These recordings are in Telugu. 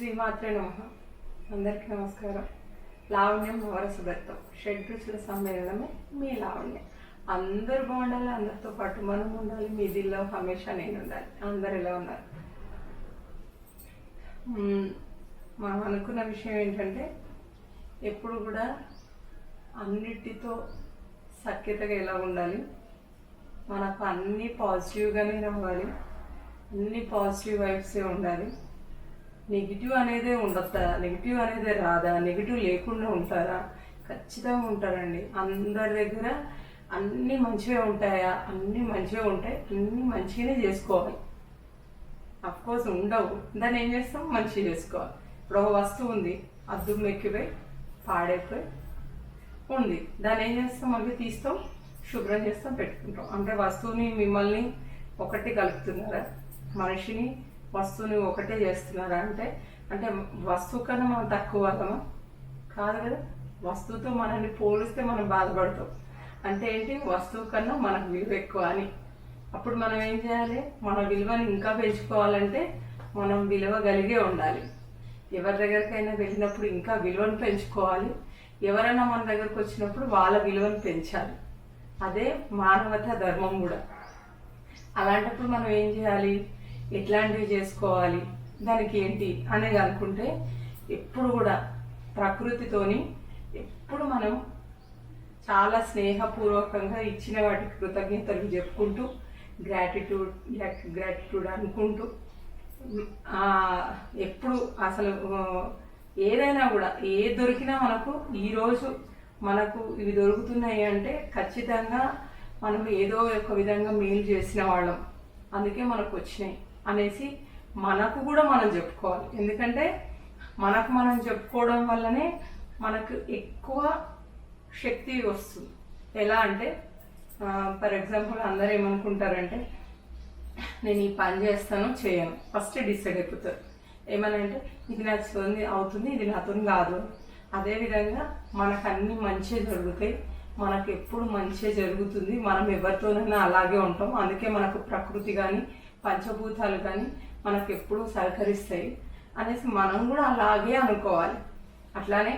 శ్రీమాత్రే నమ. అందరికీ నమస్కారం. లావణ్యం నవరసభత్వం షడ్ రుచుల సమ్మేళనమే మీ లావణ్యం. అందరు బాగుండాలి అందరితో పాటు మనం ఉండాలి మీ దిల్లో హమేషా నేను ఉండాలి అందరు ఎలా ఉన్నారు? మనం అనుకున్న విషయం ఏంటంటే ఎప్పుడు కూడా అన్నిటితో సఖ్యతగా ఎలా ఉండాలి? మనకు అన్నీ పాజిటివ్గానే రావాలి. అన్ని పాజిటివ్ వైబ్సే ఉండాలి. నెగిటివ్ అనేదే ఉండొద్దా? నెగిటివ్ అనేదే రాదా? నెగిటివ్ లేకుండా ఉంటారా? ఖచ్చితంగా ఉంటారండి. అందరి దగ్గర అన్నీ మంచిగా ఉంటాయా? అన్నీ మంచిగా ఉంటాయి. అన్నీ మంచిగానే చేసుకోవాలి. అఫ్ కోర్స్ ఉండవు. దాన్ని ఏం చేస్తాం? మంచిగా చేసుకోవాలి. ఇప్పుడు ఒక వస్తువు ఉంది. అద్దు మెక్కిపోయి పాడైపోయి ఉంది. దాన్ని ఏం చేస్తాం? మళ్ళీ తీస్తాం శుభ్రం చేస్తాం పెట్టుకుంటాం. అంటే వస్తువుని మిమ్మల్ని ఒకటి కలుపుతున్నారా? మనిషిని వస్తువుని ఒకటే చేస్తున్నారా. అంటే అంటే వస్తువు కన్నా మనం తక్కువ వాళ్ళమా కాదు కదా. వస్తువుతో మనల్ని పోలిస్తే మనం బాధపడతాం. అంటే ఏంటి? వస్తువు కన్నా మనకు విలువ ఎక్కువ అని. అప్పుడు మనం ఏం చేయాలి? మన విలువని ఇంకా పెంచుకోవాలంటే మనం విలువ కలిగే ఉండాలి. ఎవరి దగ్గరికైనా వెళ్ళినప్పుడు ఇంకా విలువను పెంచుకోవాలి. ఎవరైనా మన దగ్గరకు వచ్చినప్పుడు వాళ్ళ విలువను పెంచాలి. అదే మానవత ధర్మం కూడా. అలాంటప్పుడు మనం ఏం చేయాలి? ఎట్లాంటివి చేసుకోవాలి. దానికి ఏంటి అనేది అనుకుంటే ఎప్పుడు కూడా ప్రకృతితోని ఎప్పుడు మనం చాలా స్నేహపూర్వకంగా ఇచ్చిన వాటికి కృతజ్ఞతలు చెప్పుకుంటూ గ్రాటిట్యూడ్ గ్రాటిట్యూడ్ అనుకుంటూ ఎప్పుడు అసలు ఏదైనా కూడా ఏ దొరికినా మనకు ఈరోజు మనకు ఇవి దొరుకుతున్నాయి అంటే ఖచ్చితంగా మనం ఏదో ఒక విధంగా మేలు చేసిన వాళ్ళం. అందుకే మనకు వచ్చినాయి. అనేసి మనకు కూడా మనం చెప్పుకోవాలి. ఎందుకంటే మనకు మనం చెప్పుకోవడం వల్లనే మనకు ఎక్కువ శక్తి వస్తుంది. ఎలా అంటే ఫర్ ఎగ్జాంపుల్ అందరూ ఏమనుకుంటారంటే నేను ఈ పని చేస్తాను చేయను. ఫస్ట్ డిసైడ్ అయిపోతారు. ఏమని అంటే ఇది నచ్చుతుంది అవుతుంది ఇది నాతో కాదు. అదేవిధంగా మనకు అన్ని మంచిగా జరుగుతాయి. మనకు ఎప్పుడు మంచిగా జరుగుతుంది. మనం ఎవరితోనైనా అలాగే ఉంటాం. అందుకే మనకు ప్రకృతి కానీ పంచభూతాలు కానీ మనకు ఎప్పుడూ సహకరిస్తాయి. అనేసి మనం కూడా అలాగే అనుకోవాలి. అట్లానే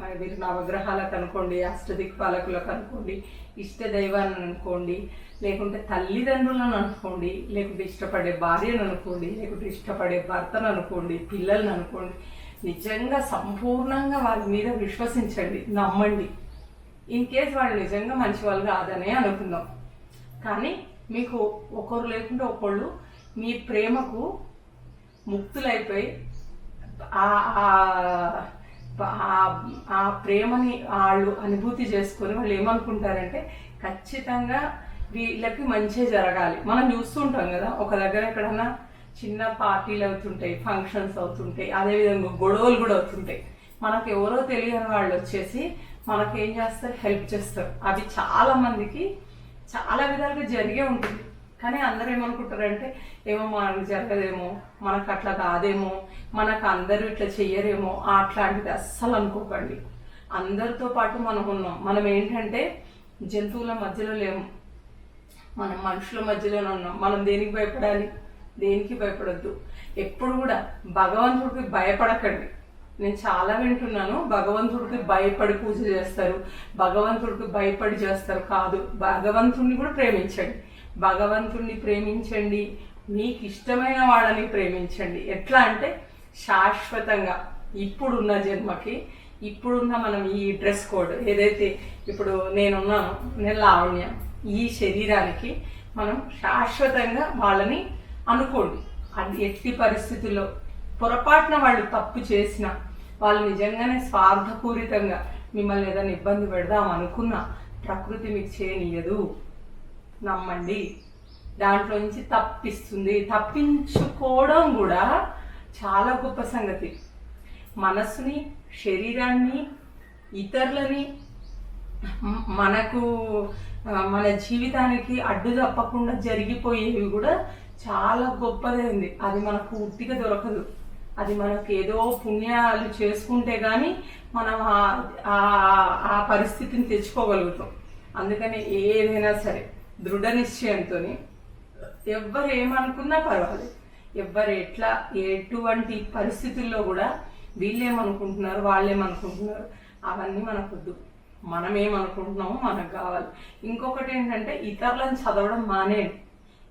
మరి మీరు నవగ్రహాలకు అనుకోండి అష్టదిక్పాలకులకు అనుకోండి ఇష్ట దైవాన్ని అనుకోండి లేకుంటే తల్లిదండ్రులను అనుకోండి లేకుంటే ఇష్టపడే భార్యను అనుకోండి లేకుంటే ఇష్టపడే భర్తను అనుకోండి పిల్లల్ని అనుకోండి నిజంగా సంపూర్ణంగా వాళ్ళ మీద విశ్వసించండి నమ్మండి. ఇన్ కేస్ వాళ్ళు నిజంగా మంచి వాళ్ళు కాదనే అనుకుందాం. కానీ మీకు ఒకరు లేకుండా ఒకళ్ళు మీ ప్రేమకు ముక్తులైపోయి ఆ- ఆ- ప్రేమని వాళ్ళు అనుభూతి చేసుకొని వాళ్ళు ఏమనుకుంటారంటే ఖచ్చితంగా వీళ్ళకి మంచి జరగాలి. మనం చూస్తుంటాం కదా ఒక దగ్గర ఎక్కడన్నా చిన్న పార్టీలు అవుతుంటాయి ఫంక్షన్స్ అవుతుంటాయి అదేవిధంగా గొడవలు కూడా అవుతుంటాయి. మనకు ఎవరో తెలియని వాళ్ళు వచ్చేసి మనకేం చేస్తారు? హెల్ప్ చేస్తారు. అవి చాలా మందికి చాలా విధాలుగా జరిగే ఉంటుంది. కానీ అందరూ ఏమనుకుంటారంటే ఏమో మనకు జరగదేమో మనకు అట్లా కాదేమో మనకు అందరూ ఇట్లా చెయ్యరేమో అట్లాంటిది అస్సలు అనుకోకండి. అందరితో పాటు మనం ఉన్నాం. మనం ఏంటంటే జంతువుల మధ్యలో లేము. మనం మనుషుల మధ్యలోనే ఉన్నాం. మనం దేనికి భయపడాలి? దేనికి భయపడద్దు. ఎప్పుడు కూడా భగవంతుడికి భయపడకండి. నేను చాలా వింటున్నాను. భగవంతుడికి భయపడి పూజ చేస్తారు. భగవంతుడికి భయపడి చేస్తారు కాదు. భగవంతుడిని కూడా ప్రేమించండి. భగవంతుడిని ప్రేమించండి. మీకు ఇష్టమైన వాళ్ళని ప్రేమించండి. ఎట్లా అంటే శాశ్వతంగా ఇప్పుడున్న జన్మకి ఇప్పుడున్న మనం ఈ డ్రెస్ కోడ్ ఏదైతే ఇప్పుడు నేనున్నాను నేను లావణ్య ఈ శరీరానికి మనం శాశ్వతంగా వాళ్ళని అనుకోండి. అది ఎట్టి పరిస్థితుల్లో పొరపాటున వాళ్ళు తప్పు చేసిన వాళ్ళు నిజంగానే స్వార్థపూరితంగా మిమ్మల్ని ఏదైనా ఇబ్బంది పెడదాం అనుకున్నా ప్రకృతి మీకు చేయనియదు నమ్మండి. దాంట్లో నుంచి తప్పిస్తుంది. తప్పించుకోవడం కూడా చాలా గొప్ప సంగతి. మనసుని శరీరాన్ని ఇతరులని మనకు మన జీవితానికి అడ్డు తప్పకుండా జరిగిపోయేవి కూడా చాలా గొప్పదైంది అది మనకు పూర్తిగా దొరకదు. అది మనకి ఏదో పుణ్యాలు చేసుకుంటే కానీ మనం ఆ- ఆ- పరిస్థితిని తెచ్చుకోగలుగుతాం. అందుకని ఏదైనా సరే దృఢ నిశ్చయంతో ఎవ్వరు ఏమనుకున్నా పర్వాలేదు. ఎవ్వరు ఎట్లా ఎటువంటి పరిస్థితుల్లో కూడా వీళ్ళేమనుకుంటున్నారు వాళ్ళేమనుకుంటున్నారు అవన్నీ మనకొద్దు. మనం ఏమనుకుంటున్నామో మనకు కావాలి. ఇంకొకటి ఏంటంటే ఇతరులను చదవడం మానేయండి.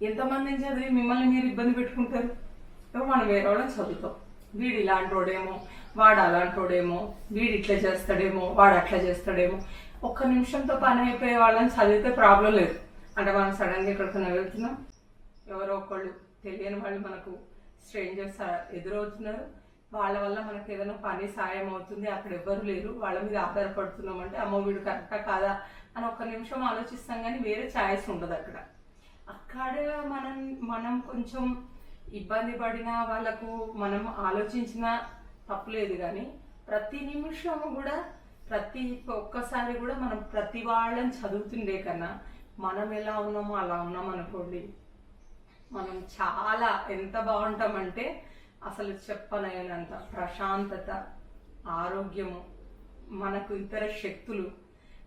ఎంతమందిని చదివి మిమ్మల్ని మీరు ఇబ్బంది పెట్టుకుంటారు? మనం వేరే వాళ్ళని చదువుతాం. వీడు ఇలాంటోడేమో వాడు అలాంటోడేమో వీడు ఇట్లా చేస్తాడేమో వాడు అట్లా చేస్తాడేమో. ఒక్క నిమిషంతో పని అయిపోయే వాళ్ళని చదివితే ప్రాబ్లం లేదు. అంటే మనం సడన్గా ఎక్కడికైనా వెళ్తున్నాం ఎవరో ఒకళ్ళు తెలియని వాళ్ళు మనకు స్ట్రేంజర్స్ ఎదురవుతున్నారు. వాళ్ళ వల్ల మనకు ఏదైనా పని సాయం అవుతుంది అక్కడ ఎవ్వరు లేరు. వాళ్ళ మీద ఆధారపడుతున్నాం అంటే అమ్మో వీడు కరెక్టా కాదా అని ఒక్క నిమిషం ఆలోచిస్తాం కానీ వేరే ఛాయిస్ ఉండదు అక్కడ అక్కడ మనం మనం కొంచెం ఇబ్బంది పడిన వాళ్ళకు మనం ఆలోచించిన తప్పులేదు కానీ ప్రతి నిమిషం కూడా ప్రతి ఒక్కసారి కూడా మనం ప్రతి వాళ్ళని చదువుతుండే కన్నా మనం ఎలా ఉన్నామో అలా ఉన్నాం అనుకోండి. మనం చాలా ఎంత బాగుంటామంటే అసలు చెప్పలేనంత ప్రశాంతత ఆరోగ్యము మనకు ఇతర శక్తులు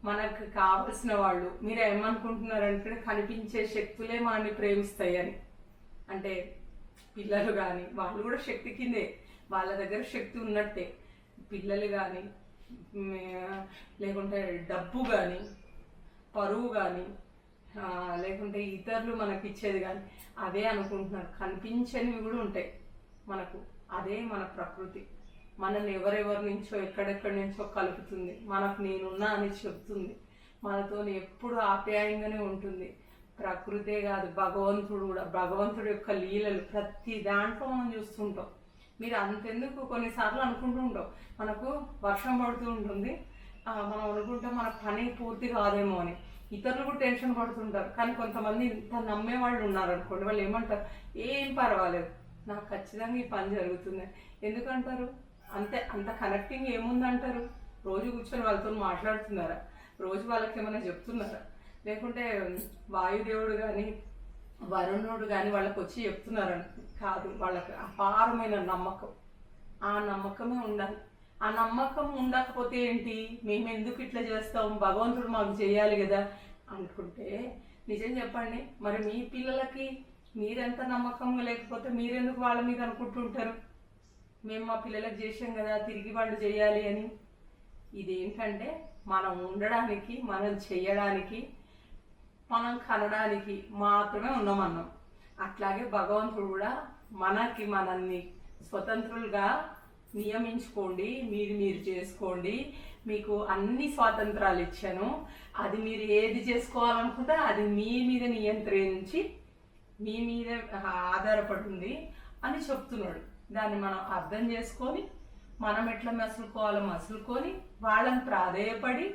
మనకు కావలసిన వాళ్ళు. మీరు ఏమనుకుంటున్నారంటే కనిపించే శక్తులే మనల్ని ప్రేమిస్తాయి అని అంటే పిల్లలు కానీ వాళ్ళు కూడా శక్తి కిందే వాళ్ళ దగ్గర శక్తి ఉన్నట్టే. పిల్లలు కానీ లేకుంటే డబ్బు కానీ పరువు కానీ లేకుంటే ఇతరులు మనకి ఇచ్చేది కానీ అదే అనుకుంటున్నారు. కనిపించనివి కూడా ఉంటాయి మనకు. అదే మన ప్రకృతి. మనల్ని ఎవరెవరి నుంచో ఎక్కడెక్కడి నుంచో కలుపుతుంది. మనకు నేనున్నా అని చెప్తుంది. మనతో ఎప్పుడు ఆప్యాయంగానే ఉంటుంది. ప్రకృతే కాదు భగవంతుడు కూడా భగవంతుడు యొక్క లీలలు ప్రతి దాంట్లో మనం చూస్తుంటాం. మీరు అంతెందుకు కొన్నిసార్లు అనుకుంటూ ఉంటాం. మనకు వర్షం పడుతూ ఉంటుంది. మనం అనుకుంటాం మన పని పూర్తి కాదేమో అని. ఇతరులు కూడా టెన్షన్ పడుతుంటారు. కానీ కొంతమంది ఇంత నమ్మే వాళ్ళు ఉన్నారు అనుకోండి వాళ్ళు ఏమంటారు? ఏం పర్వాలేదు నాకు ఖచ్చితంగా ఈ పని జరుగుతుంది. ఎందుకంటారు? అంతే అంత కనెక్టింగ్ ఏముందంటారు? రోజు కూర్చొని వాళ్ళతో మాట్లాడుతున్నారా? రోజు వాళ్ళకి ఏమైనా చెప్తున్నారా? లేకుంటే వాయుదేవుడు కానీ వరుణుడు కానీ వాళ్ళకి వచ్చి చెప్తున్నారని కాదు. వాళ్ళకి అపారమైన నమ్మకం. ఆ నమ్మకమే ఉండాలి. ఆ నమ్మకం ఉండకపోతే ఏంటి? మేము ఎందుకు ఇట్లా చేస్తాం? భగవంతుడు మాకు చేయాలి కదా అనుకుంటే నిజం చెప్పండి. మరి మీ పిల్లలకి మీరెంత నమ్మకంగా లేకపోతే మీరెందుకు వాళ్ళ మీద అనుకుంటుంటారు? మేము మా పిల్లలకు చేసాం కదా తిరిగి వాళ్ళు చేయాలి అని. ఇదేంటంటే మనం ఉండడానికి మనం చేయడానికి మనం కనడానికి మాత్రమే ఉన్నామన్నాం. అట్లాగే భగవంతుడు కూడా మనకి మనల్ని స్వతంత్రులుగా నియమించుకోండి మీరు మీరు చేసుకోండి. మీకు అన్ని స్వాతంత్రాలు ఇచ్చాను. అది మీరు ఏది చేసుకోవాలనుకుంటే అది మీ మీద నియంత్రించి మీ మీద ఆధారపడుతుంది అని చెప్తున్నాడు. దాన్ని మనం అర్థం చేసుకొని మనం ఎట్లా మసులుకోవాలో మసులుకొని వాళ్ళని ప్రాధేయపడి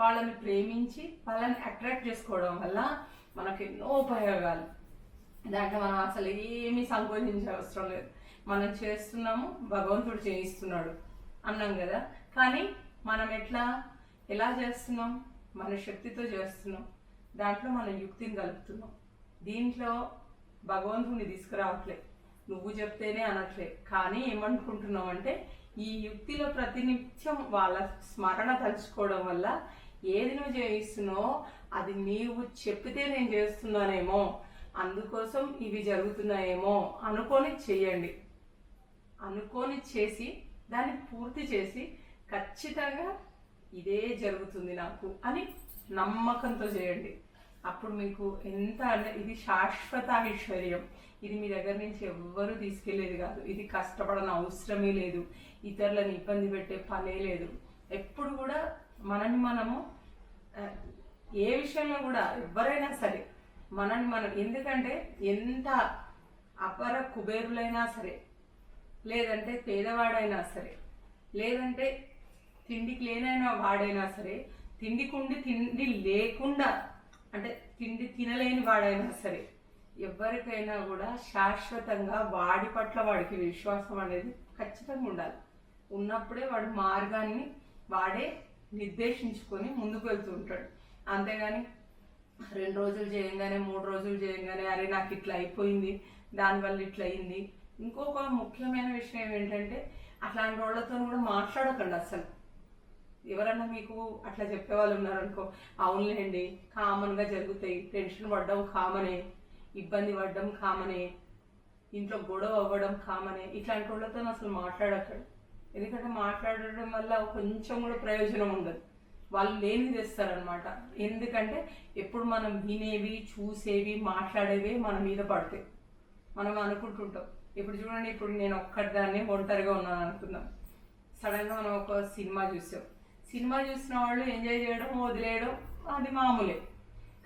వాళ్ళని ప్రేమించి వాళ్ళని అట్రాక్ట్ చేసుకోవడం వల్ల మనకు ఎన్నో ఉపయోగాలు. దాంట్లో మనం అసలు ఏమీ సంకోచించే అవసరం లేదు. మనం చేస్తున్నాము భగవంతుడు చేయిస్తున్నాడు అన్నాం కదా. కానీ మనం ఎట్లా ఎలా చేస్తున్నాం? మన శక్తితో చేస్తున్నాం. దాంట్లో మన యుక్తిని కలుపుతున్నాం. దీంట్లో భగవంతుడిని తీసుకురావట్లే. నువ్వు చెప్తేనే అనట్లే. కానీ ఏమనుకుంటున్నాం అంటే ఈ యుక్తిలో ప్రతినిత్యం వాళ్ళ స్మరణ తలుచుకోవడం వల్ల ఏది నువ్వు చేయిస్తున్నావో అది నీవు చెప్తే నేను చేస్తున్నానేమో అందుకోసం ఇవి జరుగుతున్నాయేమో అనుకొని చేయండి అనుకొని చేసి దాన్ని పూర్తి చేసి ఖచ్చితంగా ఇదే జరుగుతుంది నాకు అని నమ్మకంతో చేయండి. అప్పుడు మీకు ఎంత అంటే ఇది శాశ్వత ఐశ్వర్యం. ఇది మీ దగ్గర నుంచి ఎవ్వరూ తీసుకెళ్ళేది కాదు. ఇది కష్టపడని అవసరమే లేదు. ఇతరులను ఇబ్బంది పెట్టే పనే లేదు. ఎప్పుడు కూడా మనని మనము ఏ విషయంలో కూడా ఎవరైనా సరే మనని మనం ఎందుకంటే ఎంత అపర కుబేరులైనా సరే లేదంటే పేదవాడైనా సరే లేదంటే తిండికి లేనైనా వాడైనా సరే తిండికుండి తిండి లేకుండా అంటే తిండి తినలేని వాడైనా సరే ఎవరికైనా కూడా శాశ్వతంగా వాడి పట్ల వాడికి విశ్వాసం అనేది ఖచ్చితంగా ఉండాలి. ఉన్నప్పుడే వాడు మార్గాన్ని వాడే నిర్దేశించుకొని ముందుకు వెళ్తూ ఉంటాడు అంతేగాని రెండు రోజులు చేయంగానే మూడు రోజులు చేయంగానే అరే నాకు ఇట్లా అయిపోయింది దానివల్ల ఇట్లా అయింది. ఇంకొక ముఖ్యమైన విషయం ఏంటంటే అట్లాంటి వాళ్ళతో కూడా మాట్లాడకండి అసలు ఎవరన్నా మీకు అట్లా చెప్పేవాళ్ళు ఉన్నారనుకో అవునులేండి కామన్గా జరుగుతాయి టెన్షన్ పడడం కామనే ఇబ్బంది పడ్డం కామనే ఇంట్లో గొడవ అవ్వడం కామనే ఇట్లాంటి వాళ్ళతో అసలు మాట్లాడక్కడు ఎందుకంటే మాట్లాడడం వల్ల కొంచెం కూడా ప్రయోజనం ఉండదు. వాళ్ళు లేని తెస్తారనమాట ఎందుకంటే ఎప్పుడు మనం వినేవి చూసేవి మాట్లాడేవి మన మీద పడతాయి. మనం అనుకుంటుంటాం. ఇప్పుడు చూడండి ఇప్పుడు నేను ఒక్కదాన్ని ఒంటరిగా ఉన్నాను అనుకుందాం. సడన్గా మనం ఒక సినిమా చూసాం. సినిమా చూసిన వాళ్ళు ఎంజాయ్ చేయడం వదిలేయడం అది మామూలే.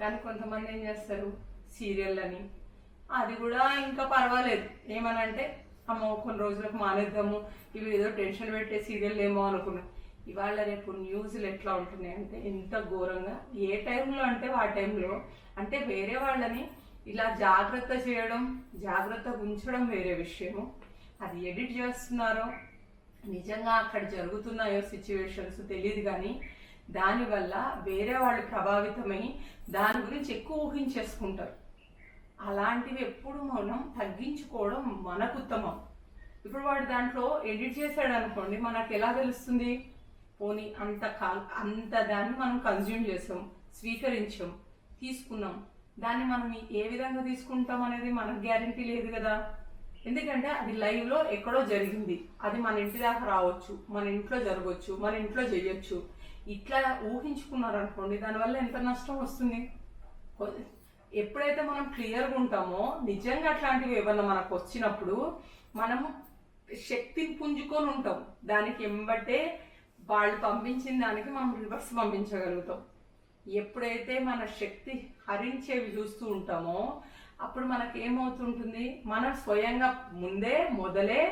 కానీ కొంతమంది ఏం చేస్తారు? సీరియల్ అని. అది కూడా ఇంకా పర్వాలేదు. ఏమనంటే అమ్మో కొన్ని రోజులకు మానేద్దాము. ఇవి ఏదో టెన్షన్ పెట్టే సీరియల్ ఏమో అనుకున్నాం. ఇవాళ రేపు న్యూస్లు ఎట్లా ఉంటున్నాయి అంటే ఎంత ఘోరంగా. ఏ టైంలో అంటే ఆ టైంలో అంటే వేరే వాళ్ళని ఇలా జాగ్రత్త చేయడం జాగ్రత్త ఉంచడం వేరే విషయము. అది ఎడిట్ చేస్తున్నారో నిజంగా అక్కడ జరుగుతున్నాయో సిచ్యువేషన్స్ తెలియదు కానీ దానివల్ల వేరే వాళ్ళు ప్రభావితమై దాని గురించి ఎక్కువ ఊహించేసుకుంటారు. అలాంటివి ఎప్పుడు మనం తగ్గించుకోవడం మనకు ఉత్తమం ఇప్పుడు వాడు దాంట్లో ఎడిట్ చేశాడు అనుకోండి మనకు ఎలా తెలుస్తుంది? పోనీ అంత కా అంత దాన్ని మనం కన్జ్యూమ్ చేసాం స్వీకరించాం తీసుకున్నాం. దాన్ని మనం ఏ విధంగా తీసుకుంటాం అనేది మనకు గ్యారంటీ లేదు కదా. ఎందుకంటే అది లైవ్లో ఎక్కడో జరిగింది. అది మన ఇంటి దాకా రావచ్చు మన ఇంట్లో జరగవచ్చు మన ఇంట్లో చేయొచ్చు. ఇట్లా ఊహించుకున్నారు అనుకోండి దానివల్ల ఎంత నష్టం వస్తుంది? ఎప్పుడైతే మనం క్లియర్గా ఉంటామో నిజంగా అట్లాంటివి ఏమన్నా మనకు వచ్చినప్పుడు మనము శక్తిని పుంజుకొని ఉంటాం. దానికి ఎంబట్టే వాళ్ళు పంపించిన దానికి మనం రివర్స్ పంపించగలుగుతాం. ఎప్పుడైతే మన శక్తి హరించేవి చూస్తూ ఉంటామో అప్పుడు మనకి ఏమవుతుంటుంది? మనం స్వయంగా ముందే మొదలే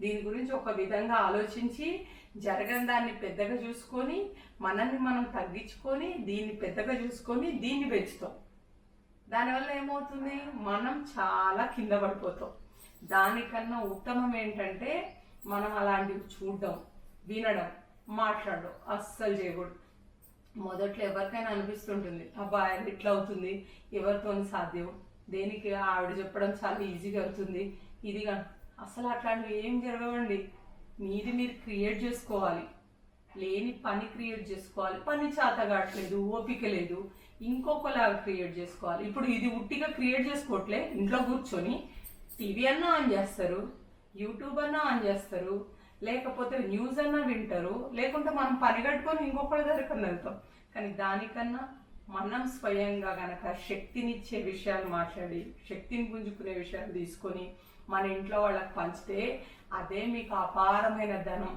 దీని గురించి ఒక విధంగా ఆలోచించి జరగని దాన్ని పెద్దగా చూసుకొని మనల్ని మనం తగ్గించుకొని దీన్ని పెద్దగా చూసుకొని దీన్ని పెంచుతాం. దానివల్ల ఏమవుతుంది? మనం చాలా కింద పడిపోతాం. దానికన్నా ఉత్తమం ఏంటంటే మనం అలాంటివి చూడడం వినడం మాట్లాడడం అస్సలు చేయకూడదు. మొదట్లో ఎవరికైనా అనిపిస్తుంటుంది అబ్బా అది ఇట్లా అవుతుంది ఎవరితో సాధ్యం? దేనికి ఆవిడ చెప్పడం చాలా ఈజీగా అవుతుంది. ఇదిగా అసలు అట్లాంటివి ఏం జరగవండి. మీది మీరు క్రియేట్ చేసుకోవాలి. లేని పని క్రియేట్ చేసుకోవాలి. పని చేత కావట్లేదు ఓపిక లేదు. ఇంకొకలాగా క్రియేట్ చేసుకోవాలి. ఇప్పుడు ఇది ఉట్టిగా క్రియేట్ చేసుకోవట్లే ఇంట్లో కూర్చొని టీవీ అన్నా ఆన్ చేస్తారు యూట్యూబ్ అన్నా ఆన్ చేస్తారు లేకపోతే న్యూస్ అన్నా వింటారు లేకుంటే మనం పనిగట్టుకొని ఇంకొకరి దగ్గర వెళ్తాం. కానీ దానికన్నా మనం స్వయంగా కనుక శక్తినిచ్చే విషయాలు మాట్లాడి శక్తిని పుంజుకునే విషయాలు తీసుకొని మన ఇంట్లో వాళ్ళకి పంచితే అదే మీకు అపారమైన ధనం.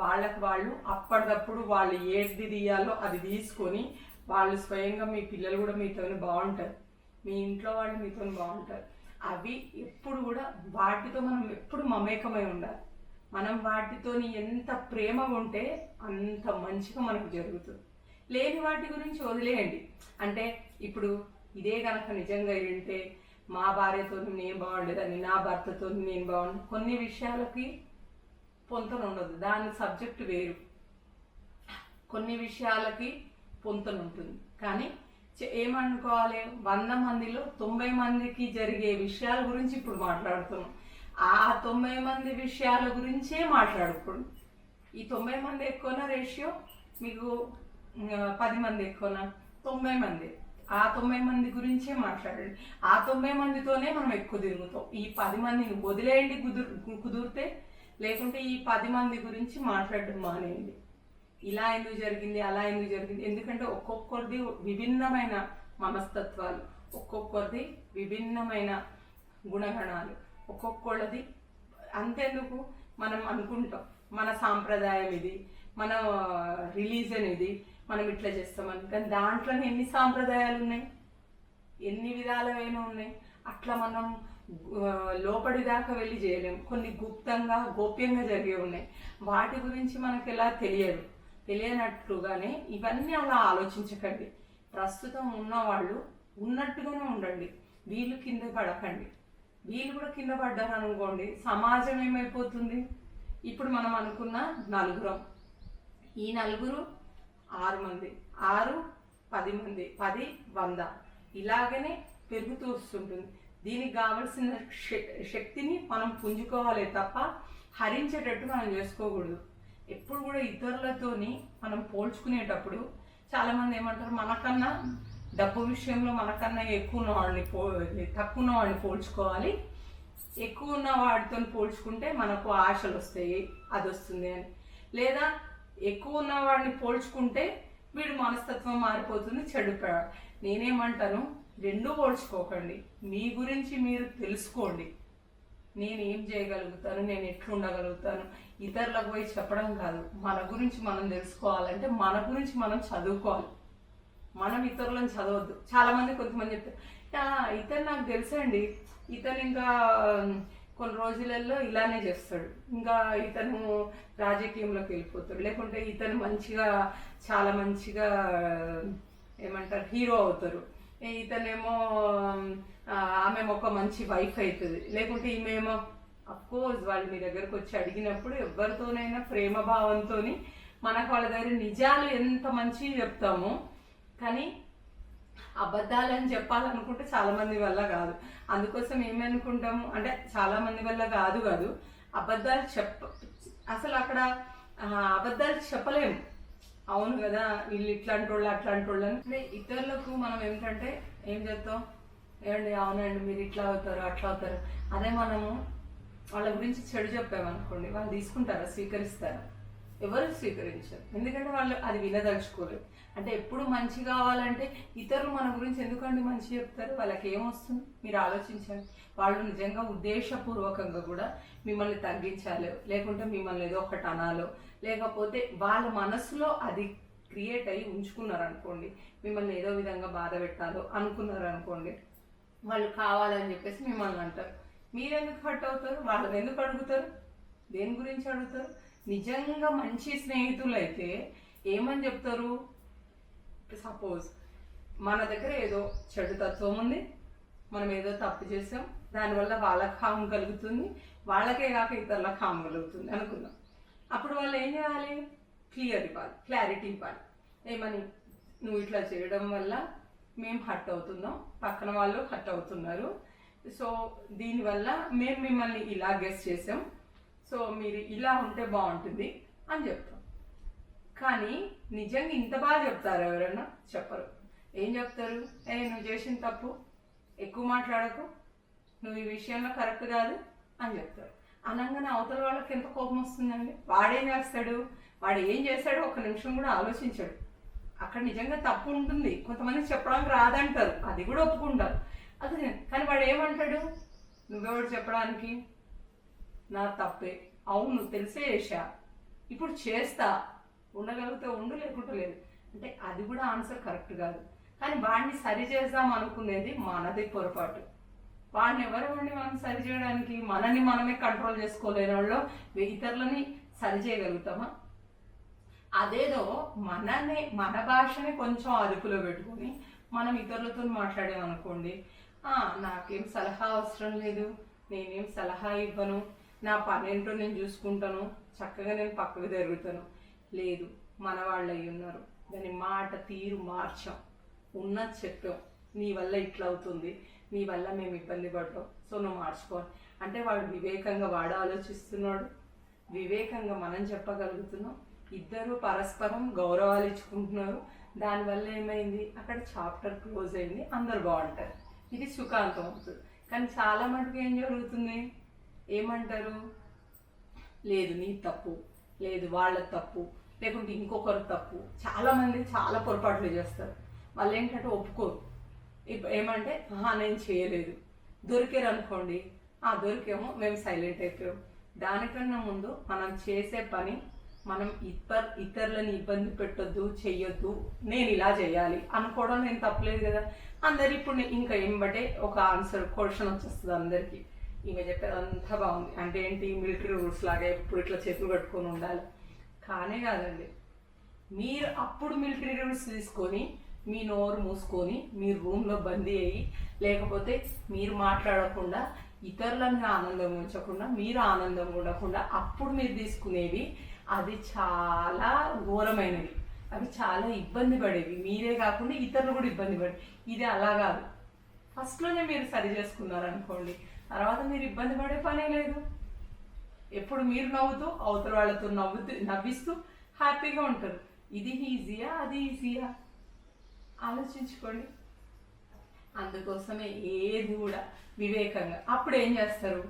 వాళ్ళకు వాళ్ళు అప్పటికప్పుడు వాళ్ళు ఏది తీయాలో అది తీసుకొని వాళ్ళు స్వయంగా మీ పిల్లలు కూడా మీతో బాగుంటారు. మీ ఇంట్లో వాళ్ళు మీతో బాగుంటారు. అవి ఎప్పుడు కూడా వాటితో మనం ఎప్పుడు మమేకమై ఉండాలి. మనం వాటితోని ఎంత ప్రేమగా ఉంటే అంత మంచిగా మనకు జరుగుతుంది. లేని వాటి గురించి వదిలేయండి. అంటే ఇప్పుడు ఇదే కనుక నిజంగా ఉంటే మా భార్యతో నేను బాగుండేదని నా భర్తతో నేను బాగుండే కొన్ని విషయాలకి పొంతన ఉండదు. దాని సబ్జెక్ట్ వేరు. కొన్ని విషయాలకి పొంతన ఉంటుంది కానీ ఏమనుకోవాలి? వంద మందిలో తొంభై మందికి జరిగే విషయాల గురించి ఇప్పుడు మాట్లాడుతున్నాం. ఆ తొంభై మంది విషయాల గురించే మాట్లాడుకోండి ఈ తొంభై మంది ఎక్కువనా రేషియో? మీకు పది మంది ఎక్కువనా? తొంభై మంది. ఆ తొంభై మంది గురించే మాట్లాడండి. ఆ తొంభై మందితోనే మనం ఎక్కువ తిరుగుతాం. ఈ పది మందిని వదిలేయండి కుదురు కుదిరితే లేకుంటే ఈ పది మంది గురించి మాట్లాడడం మానేయండి. ఇలా ఎందుకు జరిగింది అలా ఎందుకు జరిగింది? ఎందుకంటే ఒక్కొక్కరిది విభిన్నమైన మనస్తత్వాలు ఒక్కొక్కరిది విభిన్నమైన గుణగణాలు ఒక్కొక్కళ్ళది అంతెందుకు? మనం అనుకుంటాం మన సాంప్రదాయం ఇది మన రిలీజన్ ఇది మనం ఇట్లా చేస్తామని. కానీ దాంట్లోనే ఎన్ని సాంప్రదాయాలు ఉన్నాయి? ఎన్ని విధాలమైన ఉన్నాయి? అట్లా మనం ఆ, లోపలి దాకా వెళ్ళి చేయలేము కొన్ని గుప్తంగా గోప్యంగా జరిగే ఉన్నాయి. వాటి గురించి మనకు ఎలా తెలియదు. తెలియనట్లుగానే ఇవన్నీ అలా ఆలోచించకండి. ప్రస్తుతం ఉన్నవాళ్ళు ఉన్నట్టుగానే ఉండండి. వీళ్ళు కింద పడకండి. వీళ్ళు కూడా కింద పడ్డారు అనుకోండి సమాజం ఏమైపోతుంది? ఇప్పుడు మనం అనుకున్న నలుగురం. ఈ నలుగురు ఆరు మంది. ఆరు పది మంది. పది వంద. ఇలాగనే పెరుగుతూ వస్తుంటుంది. దీనికి కావలసిన శ- శక్తిని మనం పుంజుకోవాలి తప్ప హరించేటట్టు మనం చేసుకోకూడదు. ఎప్పుడు కూడా ఇతరులతోని మనం పోల్చుకునేటప్పుడు చాలామంది ఏమంటారు మనకన్నా డబ్బు విషయంలో మనకన్నా ఎక్కువ ఉన్నవాడిని పో తక్కువ ఉన్నవాడిని పోల్చుకోవాలి. ఎక్కువ ఉన్న వాడితో పోల్చుకుంటే మనకు ఆశలు వస్తాయి అది వస్తుంది అని. లేదా ఎక్కువ ఉన్న వాడిని పోల్చుకుంటే వీడు మనస్తత్వం మారిపోతుంది చెడిపోయాడు నేనేమంటాను రెండూ పోల్చుకోకండి. మీ గురించి మీరు తెలుసుకోండి. నేను ఏం చేయగలుగుతాను నేను ఎట్లా ఉండగలుగుతాను ఇతరులకు పోయి చెప్పడం కాదు. మన గురించి మనం తెలుసుకోవాలంటే మన గురించి మనం చదువుకోవాలి. మనం ఇతరులను చదవద్దు. చాలామంది కొంతమంది చెప్తారు ఇతను నాకు తెలుసండి. ఇతను ఇంకా కొన్ని రోజులలో ఇలానే చేస్తాడు. ఇంకా ఇతను రాజకీయంలోకి వెళ్ళిపోతాడు. లేకుంటే ఇతను మంచిగా చాలా మంచిగా ఏమంటారు హీరో అవుతారు ఇతనేమో ఆమె ఒక మంచి వైఫ్ అవుతుంది లేకుంటే ఈమెమో కోర్స్ వాళ్ళు మీ దగ్గరకు వచ్చి అడిగినప్పుడు ఎవరితోనైనా ప్రేమ భావంతో మనకు వాళ్ళ దగ్గర నిజాలు ఎంత మంచి చెప్తామో కానీ అబద్ధాలని చెప్పాలనుకుంటే చాలామంది వల్ల కాదు. అందుకోసం ఏమనుకుంటాము అంటే చాలామంది వల్ల కాదు కాదు అబద్ధాలు చెప్ప అసలు అక్కడ అబద్ధాలు చెప్పలేము. అవును కదా వీళ్ళు ఇట్లాంటి వాళ్ళు అట్లాంటి వాళ్ళు అంటే ఇతరులకు మనం ఏమిటంటే ఏం చెప్తాం ఏమండి అవునండి మీరు ఇట్లా అవుతారు అట్లా అవుతారు. అదే మనము వాళ్ళ గురించి చెడు చెప్పామనుకోండి వాళ్ళు తీసుకుంటారా స్వీకరిస్తారా? ఎవరు స్వీకరించారు. ఎందుకంటే వాళ్ళు అది వినదలుచుకోలేదు అంటే ఎప్పుడు మంచి కావాలంటే ఇతరులు మన గురించి ఎందుకండి మంచి చెప్తారు? వాళ్ళకి ఏమొస్తుంది? మీరు ఆలోచించండి. వాళ్ళు నిజంగా ఉద్దేశపూర్వకంగా కూడా మిమ్మల్ని తగ్గించాలో లేకుంటే మిమ్మల్ని ఏదో ఒకటి అనాలో లేకపోతే వాళ్ళ మనసులో అది క్రియేట్ అయ్యి ఉంచుకున్నారు అనుకోండి మిమ్మల్ని ఏదో విధంగా బాధ పెట్టాలో అనుకున్నారు అనుకోండి వాళ్ళు కావాలని చెప్పేసి మిమ్మల్ని అంటారు. మీరెందుకు హట్ అవుతారు? వాళ్ళని ఎందుకు అడుగుతారు? దేని గురించి అడుగుతారు? నిజంగా మంచి స్నేహితులు అయితే ఏమని చెప్తారు? సపోజ్ మన దగ్గర ఏదో చెడు తత్వం ఉంది. మనం ఏదో తప్పు చేసాం. దానివల్ల వాళ్ళకి హామ్ కలుగుతుంది. వాళ్ళకే కాక ఇతరులకు హామ్ కలుగుతుంది అనుకుందాం. అప్పుడు వాళ్ళు ఏం చేయాలి? క్లియర్ ఇవ్వాలి. క్లారిటీ ఇవ్వాలి. ఏమని? నువ్వు ఇట్లా చేయడం వల్ల మేము హట్ అవుతున్నాం. పక్కన వాళ్ళు హట్ అవుతున్నారు. సో దీనివల్ల మేము మిమ్మల్ని ఇలా గెస్ చేసాం. సో మీరు ఇలా ఉంటే బాగుంటుంది అని చెప్తాం. కానీ నిజంగా ఇంత బాగా చెప్తారు ఎవరన్నా? చెప్పరు. ఏం చెప్తారు? ఏ నువ్వు చేసిన తప్పు. ఎక్కువ మాట్లాడకు. నువ్వు ఈ విషయంలో కరెక్ట్ కాదు అని చెప్తారు. అనగానే అవతల వాళ్ళకి ఎంత కోపం వస్తుందండి? వాడేం చేస్తాడు? వాడు ఏం చేస్తాడో ఒక నిమిషం కూడా ఆలోచించాడు. అక్కడ నిజంగా తప్పు ఉంటుంది. కొంతమంది చెప్పడానికి రాదంటారు. అది కూడా ఒప్పుకుంటారు. అదే కానీ వాడు ఏమంటాడు? నువ్వెవడు చెప్పడానికి? నా తప్పే. అవును తెలిసే చేశా. ఇప్పుడు చేస్తా. ఉండగలిగితే ఉండు లేకుంటే లేదు. అంటే అది కూడా ఆన్సర్ కరెక్ట్ కాదు. కానీ వాడిని సరి చేద్దాం అనుకునేది మనది పొరపాటు. వాడిని ఎవరెవరిని మనం సరి చేయడానికి? మనని మనమే కంట్రోల్ చేసుకోలేని వాళ్ళు. ఇతరులని సరి చేయగలుగుతామా? అదేదో మననే మన భాషని కొంచెం అదుపులో పెట్టుకొని మనం ఇతరులతో మాట్లాడామనుకోండి నాకేం సలహా అవసరం లేదు నేనేం సలహా ఇవ్వను నా పని నేను చూసుకుంటాను చక్కగా నేను పక్కకు తిరుగుతాను. లేదు మన వాళ్ళు అయి ఉన్నారు. దాని మాట తీరు మార్చాం. ఉన్నది చెప్పాం. నీ వల్ల ఇట్లా అవుతుంది నీ వల్ల మేము ఇబ్బంది పడ్డాం సో నువ్వు మార్చుకోవాలి. అంటే వాడు వివేకంగా వాడు ఆలోచిస్తున్నాడు. వివేకంగా మనం చెప్పగలుగుతున్నాం. ఇద్దరు పరస్పరం గౌరవాలు ఇచ్చుకుంటున్నారు. దానివల్ల ఏమైంది? అక్కడ చాప్టర్ క్లోజ్ అయింది. అందరు బాగుంటారు. ఇది సుఖాంతం అవుతుంది. కానీ చాలా మటుకు ఏం జరుగుతుంది? ఏమంటారు? లేదు నీ తప్పు. లేదు వాళ్ళ తప్పు. లేకుంటే ఇంకొకరు తప్పు. చాలామంది చాలా పొరపాట్లు చేస్తారు. వాళ్ళు ఏంటంటే ఒప్పుకోరు. ఏమంటే నేను చేయలేదు. దొరికారు అనుకోండి. ఆ దొరికేమో మేము సైలెంట్ అయిపోయాం. దానికన్నా ముందు మనం చేసే పని మనం ఇతర ఇతరులని ఇబ్బంది పెట్టొద్దు చెయ్యొద్దు నేను ఇలా చేయాలి అనుకోవడం నేను తప్పలేదు కదా. అందరు ఇప్పుడు ఇంకా ఏంబటే ఒక ఆన్సర్ క్వశ్చన్ వచ్చేస్తుంది అందరికీ. ఇంకా చెప్పేది అంతా బాగుంది. అంటే ఏంటి? మిలిటరీ రూల్స్ లాగా ఎప్పుడు ఇట్లా చేతులు కట్టుకొని ఉండాలి. కానే కాదండి. మీరు అప్పుడు మిలిటరీ రూల్స్ తీసుకొని మీ నోరు మూసుకొని మీరు రూమ్లో బందీ అయ్యి లేకపోతే మీరు మాట్లాడకుండా ఇతరులను ఆనందం ఉంచకుండా మీరు ఆనందం ఉండకుండా అప్పుడు మీరు తీసుకునేవి అది చాలా ఘోరమైనవి. అవి చాలా ఇబ్బంది పడేవి. మీరే కాకుండా ఇతరులు కూడా ఇబ్బంది పడే ఇది అలా కాదు. ఫస్ట్లోనే మీరు సరి చేసుకున్నారు అనుకోండి తర్వాత మీరు ఇబ్బంది పడే పనే లేదు. ఎప్పుడు మీరు నవ్వుతూ అవతల వాళ్ళతో నవ్వుతూ నవ్విస్తూ హ్యాపీగా ఉంటారు. ఇది ఈజీయా అది ఈజీయా? ఆలోచించుకోండి. అందుకోసమే ఏది కూడా వివేకంగా. అప్పుడు ఏం చేస్తారు?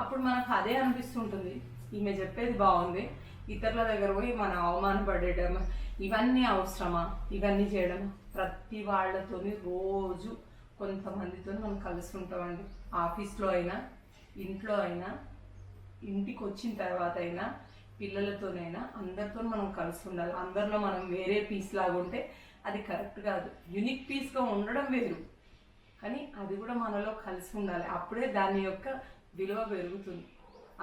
అప్పుడు మనకు అదే అనిపిస్తుంటుంది ఈమె చెప్పేది బాగుంది. ఇతరుల దగ్గర పోయి మనం అవమానపడేయడం ఇవన్నీ అవసరమా? ఇవన్నీ చేయడం ప్రతి వాళ్ళతోని రోజు కొంతమందితో మనం కలిసి ఉంటామండి. ఆఫీస్లో అయినా ఇంట్లో అయినా ఇంటికి వచ్చిన తర్వాత అయినా పిల్లలతోనైనా అందరితో మనం కలిసి ఉండాలి. అందరిలో మనం వేరే పీస్ లాగా ఉంటే అది కరెక్ట్ కాదు. యునిక్ పీస్గా ఉండడం వేరు. కానీ అది కూడా మనలో కలిసి ఉండాలి. అప్పుడే దాని యొక్క విలువ పెరుగుతుంది.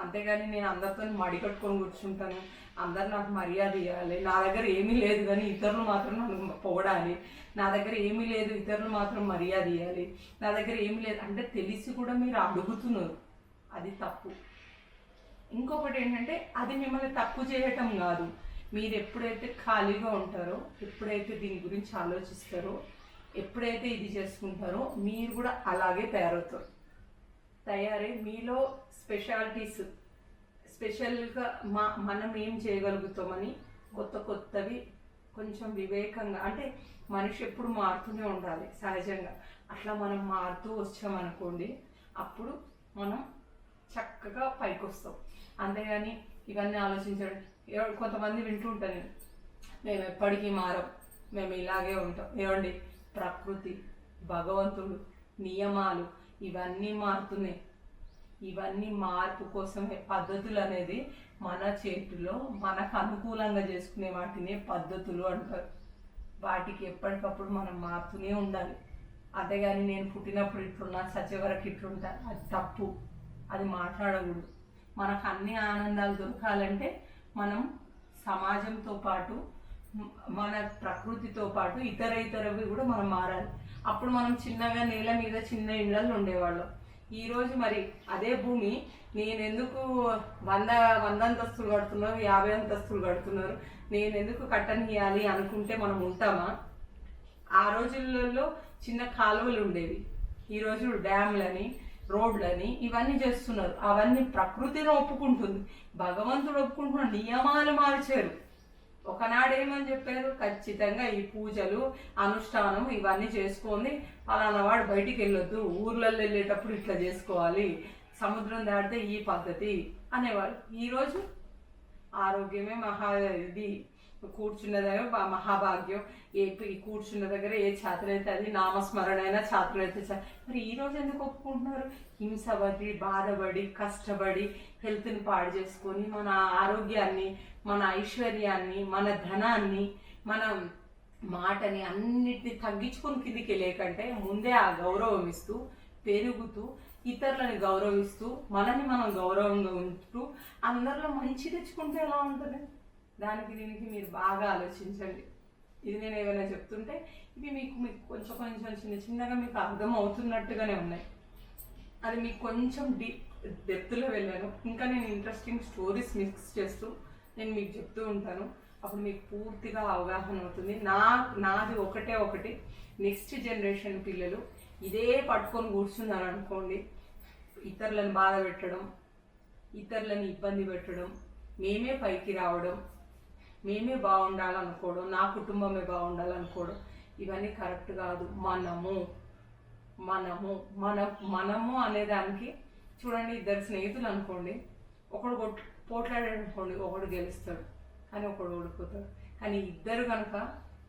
అంతేగాని నేను అందరితో మడి కట్టుకొని కూర్చుంటాను. అందరు నాకు మర్యాద ఇవ్వాలి నా దగ్గర ఏమీ లేదు కానీ ఇతరులు మాత్రం నన్ను పొగడాలి. నా దగ్గర ఏమీ లేదు ఇతరులు మాత్రం మర్యాద ఇవ్వాలి నా దగ్గర ఏమీ లేదు అంటే తెలిసి కూడా మీరు అడుగుతున్నారు. అది తప్పు. ఇంకొకటి ఏంటంటే అది మిమ్మల్ని తప్పు చేయటం కాదు. మీరు ఎప్పుడైతే ఖాళీగా ఉంటారో ఎప్పుడైతే దీని గురించి ఆలోచిస్తారో ఎప్పుడైతే ఇది చేసుకుంటారో మీరు కూడా అలాగే తయారవుతారు. తయారై మీలో స్పెషాలిటీస్ స్పెషల్గా మా మనం ఏం చేయగలుగుతామని కొత్త కొత్తవి కొంచెం వివేకంగా అంటే మనిషి ఎప్పుడు మారుతూనే ఉండాలి సహజంగా. అట్లా మనం మారుతూ వచ్చామనుకోండి అప్పుడు మనం చక్కగా పైకి వస్తాం అంతేగాని ఇవన్నీ ఆలోచించడం కొంతమంది వింటూ ఉంటాను మేము ఎప్పటికీ మారం మేము ఇలాగే ఉంటాం. ఏమండి? ప్రకృతి భగవంతుడు నియమాలు ఇవన్నీ మారుతున్నాయి. ఇవన్నీ మార్పు కోసమే పద్ధతులు అనేది మన చేతిలో మనకు అనుకూలంగా చేసుకునే వాటినే పద్ధతులు అంటారు. వాటికి ఎప్పటికప్పుడు మనం మారుతూనే ఉండాలి. అంతేగాని నేను పుట్టినప్పుడు ఇట్లున్నా చచ్చే వరకు ఇట్లుంటా అది తప్పు. అది మాట్లాడకూడదు. మనకు అన్ని ఆనందాలు దొరకాలంటే మనం సమాజంతో పాటు మన ప్రకృతితో పాటు ఇతర ఇతరవి కూడా మనం మారాలి. అప్పుడు మనం చిన్నగా నేల మీద చిన్న ఇళ్ళల్లో ఉండేవాళ్ళం. ఈరోజు మరి అదే భూమి నేను ఎందుకు వంద వంద అంతస్తులు కడుతున్నారు యాభై అంతస్తులు కడుతున్నారు నేను ఎందుకు కట్టనియాలి అనుకుంటే మనం ఉంటామా? ఆ రోజులలో చిన్న కాలువలు ఉండేవి. ఈరోజు డ్యామ్లని రోడ్లని ఇవన్నీ చేస్తున్నారు. అవన్నీ ప్రకృతిని ఒప్పుకుంటుంది. భగవంతుడు ఒప్పుకుంటున్న నియమాలు మార్చారు. ఒకనాడు ఏమని చెప్పారు? ఖచ్చితంగా ఈ పూజలు అనుష్ఠానం ఇవన్నీ చేసుకొని పలానా వాడు బయటికి వెళ్ళొద్దు ఊర్లలో వెళ్ళేటప్పుడు ఇట్లా చేసుకోవాలి. సముద్రం దాటితే ఈ పద్ధతి అనేవాడు. ఈరోజు ఆరోగ్యమే మహా ఇది. కూర్చున్న దగ్గర మహాభాగ్యం. ఏ కూర్చున్న దగ్గర ఏ ఛాత్ర అయితే అది నామస్మరణ అయినా ఛాత్ర అయితే మరి ఈ రోజు ఎందుకు ఒప్పుకుంటున్నారు? హింసపడి బాధపడి కష్టపడి హెల్త్ని పాడు చేసుకొని మన ఆరోగ్యాన్ని మన ఐశ్వర్యాన్ని మన ధనాన్ని మన మాటని అన్నిటిని తగ్గించుకొని కిందికి లేకంటే ముందే ఆ గౌరవం ఇస్తూ పెరుగుతూ ఇతరులని గౌరవిస్తూ మనని మనం గౌరవంగా ఉంటూ అందరిలో మంచి తెచ్చుకుంటే ఎలా ఉంటుంది? దానికి దీనికి మీరు బాగా ఆలోచించండి. ఇది నేను ఏమైనా చెప్తుంటే ఇవి మీకు మీకు కొంచెం కొంచెం చిన్న చిన్నగా మీకు అర్థం అవుతున్నట్టుగానే ఉన్నాయి. అది మీకు కొంచెం డీప్ డెప్త్లో వెళ్ళాను. ఇంకా నేను ఇంట్రెస్టింగ్ స్టోరీస్ మిక్స్ చేస్తూ నేను మీకు చెప్తూ ఉంటాను. అప్పుడు మీకు పూర్తిగా అవగాహన అవుతుంది. నా నాది ఒకటే ఒకటి. నెక్స్ట్ జనరేషన్ పిల్లలు ఇదే పట్టుకొని కూర్చున్నారు అనుకోండి. ఇతరులను బాధ పెట్టడం ఇతరులను ఇబ్బంది పెట్టడం మేమే పైకి రావడం మేమే బాగుండాలనుకోవడం నా కుటుంబమే బాగుండాలనుకోవడం ఇవన్నీ కరెక్ట్ కాదు. మనము మనము మన మనము అనేదానికి చూడండి ఇద్దరు స్నేహితులు అనుకోండి ఒకడు కొట్ పోట్లాడాడు అనుకోండి ఒకడు గెలుస్తాడు కానీ ఒకడు ఓడిపోతాడు. కానీ ఇద్దరు కనుక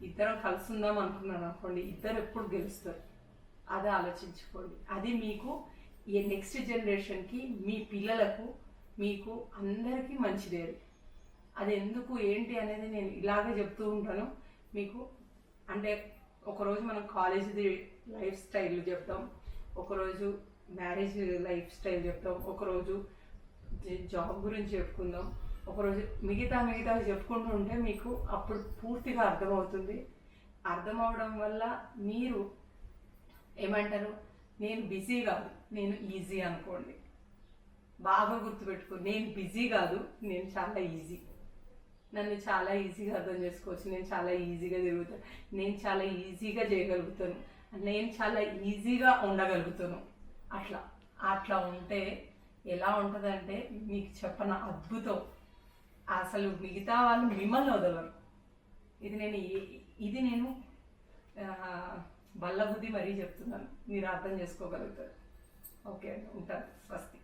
ఇద్దరం కలిసి ఉందాం అనుకున్నారు అనుకోండి ఇద్దరు ఎప్పుడు గెలుస్తారు? అది ఆలోచించుకోండి. అది మీకు ఈ నెక్స్ట్ జనరేషన్కి మీ పిల్లలకు మీకు అందరికీ మంచిదే అది. ఎందుకు ఏంటి అనేది నేను ఇలాగే చెప్తూ ఉంటాను. మీకు అంటే ఒకరోజు మనం కాలేజీది లైఫ్ స్టైల్ చెప్తాం. ఒకరోజు మ్యారేజ్ లైఫ్ స్టైల్ చెప్తాం. ఒకరోజు జాబ్ గురించి చెప్పుకుందాం. ఒకరోజు మిగతా మిగతా చెప్పుకుంటూ ఉంటే మీకు అప్పుడు పూర్తిగా అర్థమవుతుంది. అర్థం అవడం వల్ల మీరు ఏమంటారు? నేను బిజీ కాదు. నేను ఈజీ అనుకోండి. బాగా గుర్తుపెట్టుకో. నేను బిజీ కాదు. నేను చాలా ఈజీ నన్ను చాలా ఈజీగా అర్థం చేసుకోవచ్చు నేను చాలా ఈజీగా తిరుగుతాను నేను చాలా ఈజీగా చేయగలుగుతాను నేను చాలా ఈజీగా ఉండగలుగుతాను. అట్లా అట్లా ఉంటే ఎలా ఉంటుందంటే మీకు చెప్పన అద్భుతం. అసలు మిగతా వాళ్ళు మిమ్మల్ని వదలరు. ఇది నేను ఇది నేను బల్లబుద్ధి మరీ చెప్తున్నాను. మీరు అర్థం చేసుకోగలుగుతారు. ఓకే ఉంటారు స్వస్తి.